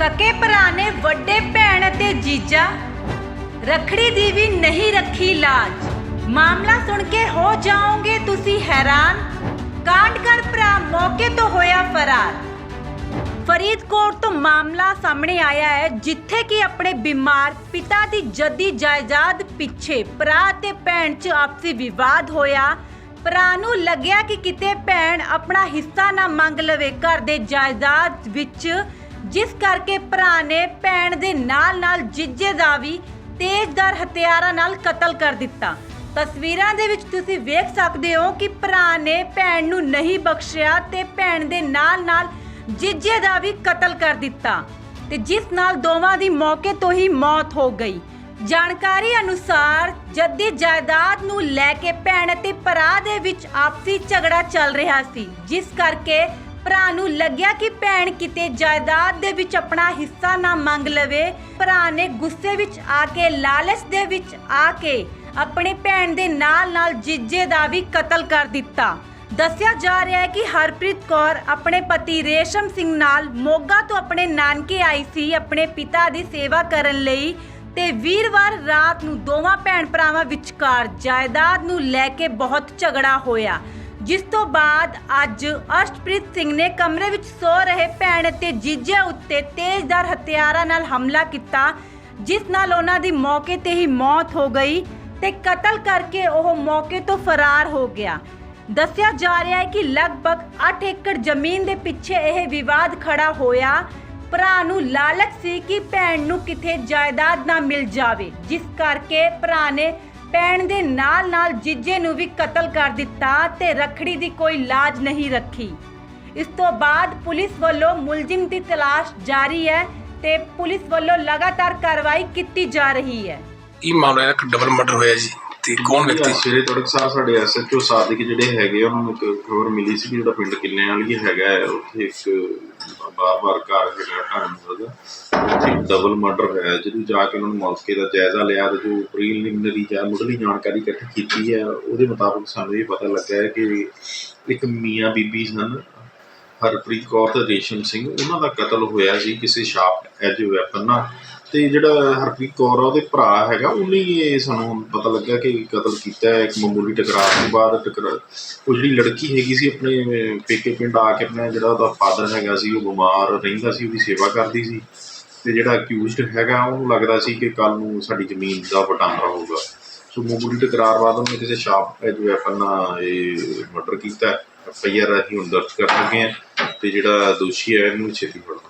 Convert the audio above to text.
ਸਕੇ ਭਰਾ ਨੇ ਵੱਡੇ ਭੈਣ ਅਤੇ ਜੀਜਾ। ਰਖੜੀ ਦੀ ਵੀ ਨਹੀਂ ਰੱਖੀ ਲਾਜ। ਮਾਮਲਾ ਸੁਣ ਕੇ ਹੋ ਜਾਓਗੇ ਤੁਸੀਂ ਹੈਰਾਨ। ਕਾਂਡ ਕਰ ਭਰਾ ਮੌਕੇ ਤੋਂ ਹੋਇਆ ਫਰਾਰ। ਫਰੀਦਕੋਟ ਤੋਂ ਮਾਮਲਾ ਸਾਹਮਣੇ ਆਇਆ ਹੈ, ਜਿੱਥੇ ਕਿ ਆਪਣੇ ਬਿਮਾਰ ਪਿਤਾ ਦੀ ਜੱਦੀ ਜਾਇਦਾਦ ਪਿੱਛੇ ਭਰਾ ਤੇ ਭੈਣ 'ਚ ਆਪਸੀ ਵਿਵਾਦ ਹੋਇਆ। ਭਰਾ ਨੂੰ ਲੱਗਿਆ ਕਿ ਕਿਤੇ ਭੈਣ ਆਪਣਾ ਹਿੱਸਾ ਨਾ ਮੰਗ ਲਵੇ, ਘਰ ਦੇ ਜਾਇਦਾਦ ਵਿੱਚ ਜਿਸ ਕਰਕੇ ਭਰਾ ਨੇ ਭੈਣ ਦੇ ਨਾਲ-ਨਾਲ ਜੀਜੇ ਦਾ ਵੀ ਤੇਜ਼ਦਾਰ ਹਥਿਆਰਾਂ ਨਾਲ ਕਤਲ ਕਰ ਦਿੱਤਾ। ਤਸਵੀਰਾਂ ਦੇ ਵਿੱਚ ਤੁਸੀਂ ਵੇਖ ਸਕਦੇ ਹੋ ਕਿ ਭਰਾ ਨੇ ਭੈਣ ਨੂੰ ਨਹੀਂ ਬਖਸ਼ਿਆ ਤੇ ਭੈਣ ਦੇ ਨਾਲ-ਨਾਲ ਜੀਜੇ ਦਾ ਵੀ ਕਤਲ ਕਰ ਦਿੱਤਾ। ਤੇ ਜਿਸ ਨਾਲ ਦੋਵਾਂ ਦੀ ਮੌਕੇ ਤੋਂ ਹੀ ਮੌਤ ਹੋ ਗਈ। ਜਾਣਕਾਰੀ ਅਨੁਸਾਰ ਜੱਦੀ ਜਾਇਦਾਦ ਨੂੰ ਲੈ ਕੇ ਭੈਣ ਅਤੇ ਭਰਾ ਦੇ ਵਿੱਚ ਆਪਸੀ ਝਗੜਾ ਚੱਲ ਰਿਹਾ ਸੀ, ਜਿਸ ਕਰਕੇ ਭਰਾ ਨੂੰ ਲੱਗਿਆ ਕਿ ਭੈਣ ਕਿਤੇ ਜਾਇਦਾਦ ਦੇ ਵਿੱਚ ਆਪਣਾ ਹਿੱਸਾ ਨਾ ਮੰਗ ਲਵੇ। ਭਰਾ ਨੇ ਗੁੱਸੇ ਵਿੱਚ ਆ ਕੇ, ਲਾਲਚ ਦੇ ਵਿੱਚ ਆ ਕੇ ਆਪਣੇ ਭੈਣ ਦੇ ਨਾਲ ਨਾਲ ਜੀਜੇ ਦਾ ਵੀ ਕਤਲ ਕਰ ਦਿੱਤਾ। ਦੱਸਿਆ ਜਾ ਰਿਹਾ ਹੈ ਕਿ ਹਰਪ੍ਰੀਤ ਕੌਰ ਆਪਣੇ ਪਤੀ ਰੇਸ਼ਮ ਸਿੰਘ ਨਾਲ ਮੋਗਾ ਤੋਂ ਆਪਣੇ ਨਾਨਕੇ ਆਈ ਸੀ, ਆਪਣੇ ਪਿਤਾ ਦੀ ਸੇਵਾ ਕਰਨ ਲਈ ਤੇ ਵੀਰਵਾਰ ਰਾਤ ਨੂੰ ਦੋਵਾਂ ਭੈਣ ਭਰਾਵਾਂ ਵਿਚਕਾਰ ਜਾਇਦਾਦ ਨੂੰ ਲੈ ਕੇ ਬਹੁਤ ਝਗੜਾ ਹੋਇਆ। ਜਿਸ ਤੋਂ ਬਾਅਦ ਅੱਜ ਅਰਸ਼ਪ੍ਰੀਤ ਸਿੰਘ ਨੇ ਕਮਰੇ ਵਿੱਚ ਸੋ ਰਹੇ ਭੈਣ ਅਤੇ ਜੀਜੇ ਉੱਤੇ ਤੇਜ਼ਦਾਰ ਹਥਿਆਰਾਂ ਨਾਲ ਹਮਲਾ ਕੀਤਾ, ਜਿਸ ਨਾਲ ਉਹਨਾਂ ਦੀ ਮੌਕੇ ਤੇ ਹੀ ਮੌਤ ਹੋ ਗਈ ਤੇ ਕਤਲ ਕਰਕੇ ਉਹ ਮੌਕੇ ਤੋਂ ਫਰਾਰ ਹੋ ਗਿਆ। ਦੱਸਿਆ ਜਾ ਰਿਹਾ ਹੈ ਕਿ ਲਗਭਗ 8 ਏਕੜ ਜ਼ਮੀਨ ਦੇ ਪਿੱਛੇ ਇਹ ਵਿਵਾਦ ਖੜਾ ਹੋਇਆ। ਭਰਾ ਨੂੰ ਲਾਲਚ ਸੀ ਕਿ ਭੈਣ ਨੂੰ ਕਿਤੇ ਜਾਇਦਾਦ ਨਾ ਮਿਲ ਜਾਵੇ, ਜਿਸ ਕਰਕੇ ਭਰਾ ਨੇ ਭੈਣ ਦੇ ਨਾਲ-ਨਾਲ ਜੀਜੇ ਨੂੰ ਵੀ ਕਤਲ ਕਰ ਦਿੱਤਾ ਤੇ ਰਖੜੀ ਦੀ ਕੋਈ ਲਾਜ ਨਹੀਂ ਰੱਖੀ। ਇਸ ਤੋਂ ਬਾਅਦ ਪੁਲਿਸ ਵੱਲੋਂ ਮੁਲਜ਼ਮ ਦੀ ਤਲਾਸ਼ ਜਾਰੀ ਹੈ ਤੇ ਪੁਲਿਸ ਵੱਲੋਂ ਲਗਾਤਾਰ ਕਾਰਵਾਈ ਕੀਤੀ ਜਾ ਰਹੀ ਹੈ। ਇਹ ਮਾਮਲਾ ਹੈ ਡਬਲ ਮਰਡਰ ਹੋਇਆ ਜੀ। ਤੇ ਕੌਣ ਵਿਅਕਤੀ? ਸਵੇਰੇ ਤੜਕ ਸਾਹਿਬ ਸਾਡੇ ਐਸਐਚਓ ਸਾਦਿਕ ਜਿਹੜੇ ਹੈਗੇ ਉਹਨਾਂ ਨੂੰ ਇੱਕ ਖਬਰ ਮਿਲੀ ਸੀ ਕਿ ਜਿਹੜਾ ਪਿੰਡ ਕਿੱਲਿਆਂ ਵਾਲੀ ਹੈਗਾ ਹੈ, ਉੱਥੇ ਇੱਕ ਬਾਰ-ਬਾਰ ਘਰ ਹੈਗਾ ਢਾਣ ਦਾ। ਉੱਥੇ ਡਬਲ ਮਰਡਰ ਹੋਇਆ ਜਦੋਂ ਜਾ ਕੇ ਉਹਨਾਂ ਨੂੰ ਮੌਕੇ ਦਾ ਜਾਇਜ਼ਾ ਲਿਆ ਤੇ ਜੋ ਪ੍ਰੀਲਿਮਿਨਰੀ ਜਾਂ ਮੁੱਢਲੀ ਜਾਣਕਾਰੀ ਇਕੱਠੀ ਕੀਤੀ ਹੈ ਉਹਦੇ ਮੁਤਾਬਕ ਸਾਨੂੰ ਇਹ ਪਤਾ ਲੱਗਾ ਹੈ ਕਿ ਇੱਕ ਮੀਆਂ ਬੀਬੀ ਸਨ ਹਰਪ੍ਰੀਤ ਕੌਰ ਤੇ ਰੇਸ਼ਮ ਸਿੰਘ। ਉਹਨਾਂ ਦਾ ਕਤਲ ਹੋਇਆ ਸੀ ਕਿਸੇ ਸ਼ਾਰਪ ਐਜ ਵੈਪਨ ਨਾਲ। ਤੇ ਜਿਹੜਾ ਹਰਪ੍ਰੀਤ ਕੌਰ ਆ, ਉਹਦੇ ਭਰਾ ਹੈਗਾ, ਉਹਨੇ ਹੀ ਇਹ ਸਾਨੂੰ ਪਤਾ ਲੱਗਾ ਕਿ ਕਤਲ ਕੀਤਾ ਹੈ, ਇੱਕ ਮਾਮੂਲੀ ਟਕਰਾਅ ਤੋਂ ਬਾਅਦ ਟਕਰਾ ਉਹ ਜਿਹੜੀ ਲੜਕੀ ਹੈਗੀ ਸੀ, ਆਪਣੇ ਪੇਕੇ ਪਿੰਡ ਆ ਕੇ ਆਪਣਾ ਜਿਹੜਾ ਉਹਦਾ ਫਾਦਰ ਹੈਗਾ ਸੀ, ਉਹ ਬਿਮਾਰ ਰਹਿੰਦਾ ਸੀ, ਉਹਦੀ ਸੇਵਾ ਕਰਦੀ ਸੀ, ਤੇ ਜਿਹੜਾ ਅਕਿਊਜ਼ਡ ਹੈਗਾ, ਉਹਨੂੰ ਲੱਗਦਾ ਸੀ ਕਿ ਕੱਲ ਨੂੰ ਸਾਡੀ ਜ਼ਮੀਨ ਦਾ ਵਟਾਂਦਰਾ ਹੋਊਗਾ। ਸੋ ਮਾਮੂਲੀ ਟਕਰਾਰ ਬਾਅਦ ਉਹਨੇ ਕਿਸੇ ਸ਼ਾਪ ਐਜ ਵੈਪਨ ਇਹ ਮਰਡਰ ਕੀਤਾ, ਐਫ ਆਈ ਆਰ ਅਸੀਂ ਹੁਣ ਦਰਜ ਕਰ ਚੁੱਕੇ ਹਾਂ, ਤੇ ਜਿਹੜਾ ਦੋਸ਼ੀ ਹੈ, ਇਹਨੂੰ ਛੇਤੀ ਫੜਨਾ